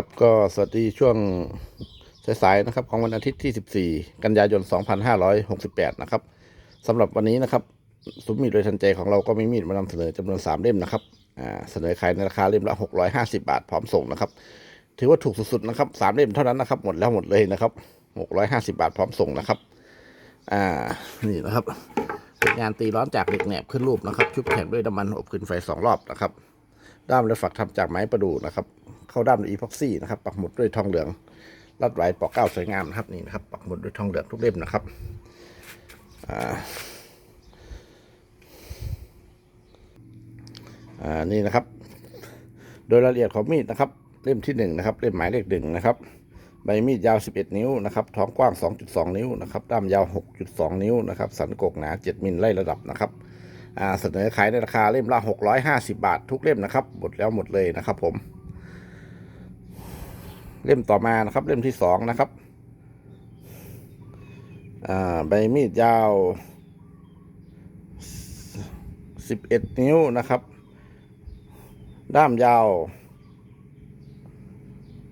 ครับก็สวัสดีช่วงสายๆนะครับ ของวันอาทิตย์ที่ 14 กันยายน 2568 นะครับสำหรับวันนี้นะครับสุมมีดโดยทันใจของเราก็มีมีดมานำเสนอจำนวน 3 เล่มนะครับอ่าเสนอขายในราคาเล่มละ 650 บาทพร้อมส่งนะครับ ถือว่าถูกสุดๆนะครับสามเล่มเท่านั้นนะครับ หมดแล้วหมดเลยนะครับ 650 บาทพร้อมส่งนะครับอ่านี่นะครับเป็นงานตีร้อนจากเหล็กแหนบขึ้นรูปนะครับ ชุบแข็งด้วยน้ำมันอบขึ้นไฟสองรอบนะครับ ด้ามและฝักทำจากไม้ประดู่นะครับ เข้าด้ามด้วยอีพ็อกซี่นะครับ ปักหมุดด้วยทองเหลืองรัดไว้ปอกเก้าสวยงามนะครับนี่นะครับ ปักหมุดด้วยทองเหลืองทุกเล่มนะครับอ่าอ่านี่นะครับ โดยรายละเอียดของมีดนะครับ เล่มที่หนึ่งนะครับ เล่มหมายเลขหนึ่งนะครับใบมีดยาว 11 นิ้วนะครับ ท้องกว้าง 2.2 นิ้วนะครับ ด้ามยาว 6.2 นิ้วนะครับ สันกกหนา 7 มิลไล่ระดับนะครับ เสนอขายในราคาเล่มละ 650 บาท ทุกเล่มนะครับ หมดแล้วหมดเลยนะครับผม เล่มต่อมานะครับ เล่มที่สองนะครับใบมีดยาว 11 นิ้วนะครับ ด้ามยาว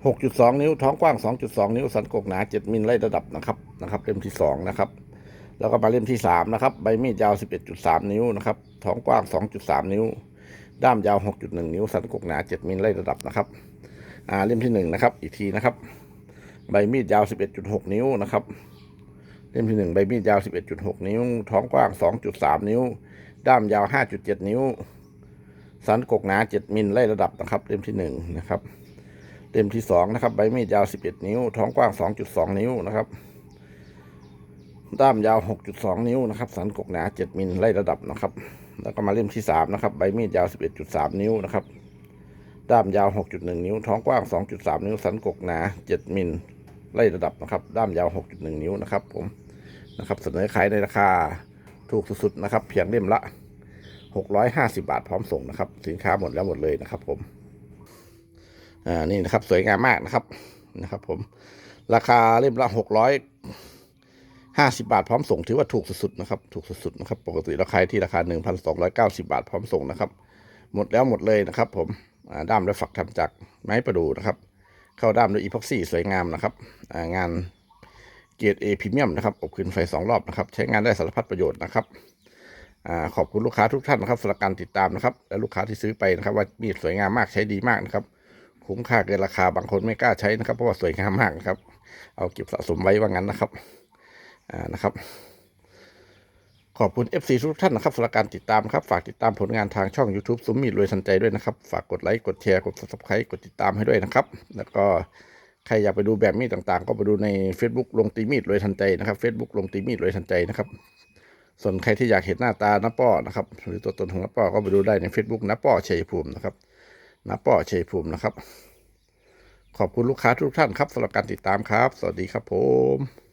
6.2 นิ้ว ท้องกว้าง 2.2 นิ้ว สันกกหนา 7 มิลไล่ระดับนะครับ นะครับ เล่มที่สองนะครับ แล้วก็มาเล่มที่สามนะครับ ใบมีดยาว11.3นิ้วนะครับท้องกว้าง2.3นิ้ว ด้ามยาว6.1นิ้ว สันกกหนา7มิลไล่ระดับนะครับ อ่าเล่มที่หนึ่งนะครับ อีกทีนะครับ ใบมีดยาว11.6นิ้วนะครับ เล่มที่หนึ่งใบมีดยาว11.6นิ้ว ท้องกว้าง2.3นิ้ว ด้ามยาว5.7นิ้ว สันกกหนา7มิลไล่ระดับนะครับ เล่มที่หนึ่งนะครับ เล่มที่สองนะครับ ใบมีดยาว11นิ้ว ท้องกว้าง2.2นิ้วนะครับ ด้ามยาว 6.2 นิ้วนะครับ สันกกหนา 7 มิลไล่ระดับนะครับ แล้วก็มาเล่มที่ 3 นะครับ ใบมีดยาว 11.3 นิ้วนะครับ ด้ามยาว 6.1 นิ้ว ท้องกว้าง 2.3 นิ้ว สันกกหนา 7 มิลไล่ระดับนะครับ ด้ามยาว 6.1 นิ้วนะครับ ผมนะครับ เสนอขายในราคาถูกสุดๆนะครับ เพียงเล่มละ 650 บาทพร้อมส่งนะครับ สินค้าหมดแล้วหมดเลยนะครับ ผม อ่า นี่นะครับ สวยงามมากนะครับ นะครับ ผม ราคาเล่มละ 600 ห้าสิบาทพร้อมส่งถือว่าถูกสุดๆนะครับ ถูกสุดๆนะครับ ปกติเราขายที่ราคาหนึ่งพันสองร้อยเก้าสิบาทพร้อมส่งนะครับ หมดแล้วหมดเลยนะครับ ผมด้ามและฝักทำจากไม้ประดู่นะครับ เข้าด้ามด้วยอีพ็อกซี่สวยงามนะครับงานเกียรเอพรีเมียมนะครับ อบคืนไฟสองรอบนะครับ ใช้งานได้สารพัดประโยชน์นะครับขอบคุณลูกค้าทุกท่านนะครับสำหรับการติดตามนะครับ และลูกค้าที่ซื้อไปนะครับ ว่ามีดสวยงามมากใช้ดีมากนะครับคุ้มค่าเกินราคาบางคนไม่กล้าใช้นะครับ เพราะว่าสวยงามมากนะครับ เอาเก็บสะสมไว้ว่างั้นนะครับ นะครับ ขอบคุณ FC ทุกท่านนะครับสำหรับการติดตามครับ ฝากติดตามผลงานทางช่อง YouTube ซุ้มมีดรวยทันใจด้วยนะครับ ฝากกดไลค์กดแชร์กด subscribe กดติดตามให้ด้วยนะครับ แล้วก็ใครอยากไปดูแบบมีดต่างๆ ก็ไปดูใน Facebook ลงตีมีดรวยทันใจนะครับ Facebook ลงตีมีดรวยทันใจนะครับ ส่วนใครที่อยากเห็นหน้าตาน้าป้อนะครับหรือตัวตนของน้าป้อก็ไปดูได้ใน Facebook น้าป้อชัยภูมินะครับน้าป้อชัยภูมินะครับ ขอบคุณลูกค้าทุกท่านครับสำหรับการติดตามครับ สวัสดีครับผม